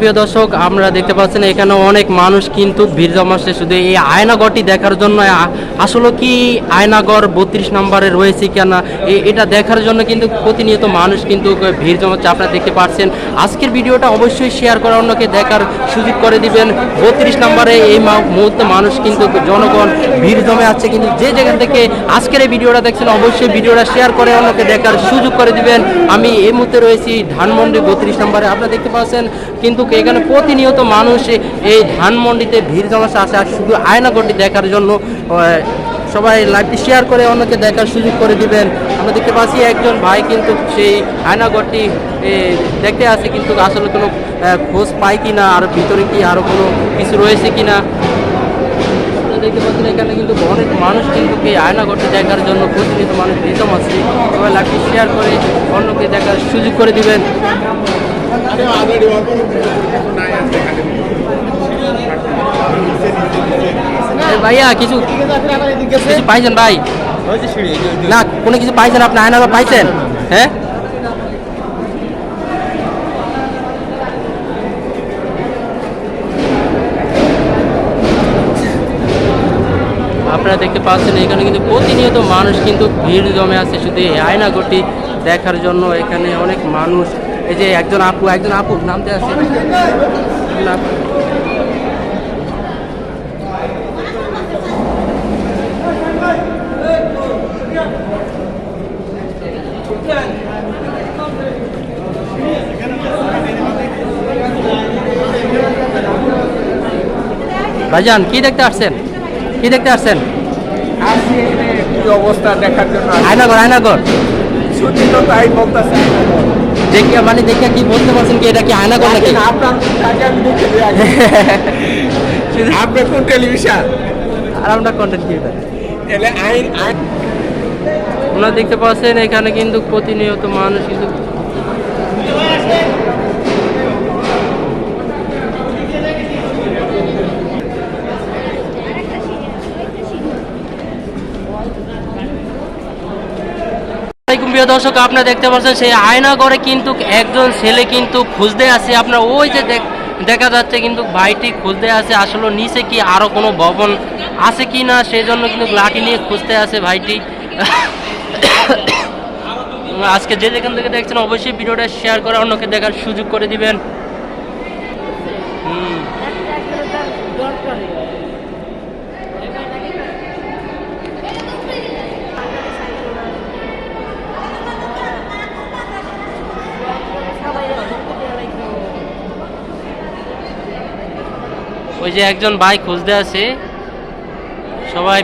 প্রিয় দর্শক, আমরা দেখতে পাচ্ছেন এখানে অনেক মানুষ কিন্তু ভিড় জমাচ্ছে শুধু এই আয়নাগরটি দেখার জন্য। আসলে কি আয়নাগর বত্রিশ নম্বরে রয়েছে কিনা এটা দেখার জন্য কিন্তু প্রতিনিয়ত মানুষ কিন্তু ভিড় জমাচ্ছে, আপনারা দেখতে পাচ্ছেন। আজকের ভিডিওটা অবশ্যই শেয়ার করে অন্যকে দেখার সুযোগ করে দিবেন। বত্রিশ নম্বরে এই মুহূর্তে মানুষ কিন্তু জনগণ ভিড় জমে আছে কিন্তু যে জায়গা থেকে আজকের এই ভিডিওটা দেখছেন, অবশ্যই ভিডিওটা শেয়ার করে অন্যকে দেখার সুযোগ করে দিবেন। আমি এই মুহূর্তে রয়েছি ধানমন্ডি বত্রিশ নম্বরে, আপনারা দেখতে পাচ্ছেন, কিন্তু এখানে প্রতিনিয়ত মানুষ এই ধানমন্ডিতে ভিড় জমাচ্ছে আছে আর শুধু আয়নাগরটি দেখার জন্য সবাই লাইভটি শেয়ার করে অন্যকে দেখার সুযোগ করে দিবেন। আমরা দেখতে পাচ্ছি একজন ভাই কিন্তু সেই আয়নাগরটি দেখতে আসে কিন্তু আসলে কোনো খোঁজ পায় কিনা, আর ভিতরে কি আরও কোনো কিছু রয়েছে কি না দেখতে পাচ্ছেন এখানে কিন্তু অনেক মানুষ কিন্তু এই আয়নাঘরটি দেখার জন্য প্রতিনিয়ত মানুষ রিতম আছে সবাই লাইভটি শেয়ার করে অন্যকে দেখার সুযোগ করে দিবেন। ভাইয়া, কিছু কিছু পাইছেন ভাই? না, কোনো কিছু পাইছেন? আপনি আয়নাঘর পাইছেন? হ্যাঁ? আপনারা দেখতে পাচ্ছেন, এখানে কিন্তু প্রতিনিয়ত মানুষ কিন্তু ভিড় জমে আছে। শুধু এই আয়নাঘরটি দেখার জন্য এখানে অনেক মানুষ এই যে একজন আপু একজন আপু নামতে আছে? ভাইজান কি দেখতে আসছেন? কি দেখতে আসছেন? অবস্থা দেখার জন্য আয়নাঘর ছুটি তো তাই বলতেছে দেখে মানে দেখে কি বলতে পারছেন কি? এটা কি আয়নাঘর নাকি? আপনার কোন টেলিভিশন আর আমরা কন্টেন্ট ক্রিয়েটার এলে আইন আইন। আপনারা দেখতে পাচ্ছেন এখানে কিন্তু প্রতিনিয়ত মানুষ কিন্তু প্রিয় দর্শক, আপনারা দেখতে পাচ্ছেন, সেই আয়না করে কিন্তু একজন ছেলে কিন্তু খুঁজতে আসে। আপনার ওই যে দেখা যাচ্ছে কিন্তু ভাইটি খুঁজতে আসে। আসলে নিচে কি আরও কোনো ভবন আছে কি না সেই জন্য কিন্তু লাঠি নিয়ে খুঁজতে আসে ভাইটি। আজকে যে যেখান থেকে দেখছেন, অবশ্যই ভিডিওটা শেয়ার করে অন্যকে দেখার সুযোগ করে দিবেন। ওই যে একজন ভাই খুঁজতে আছে সবাই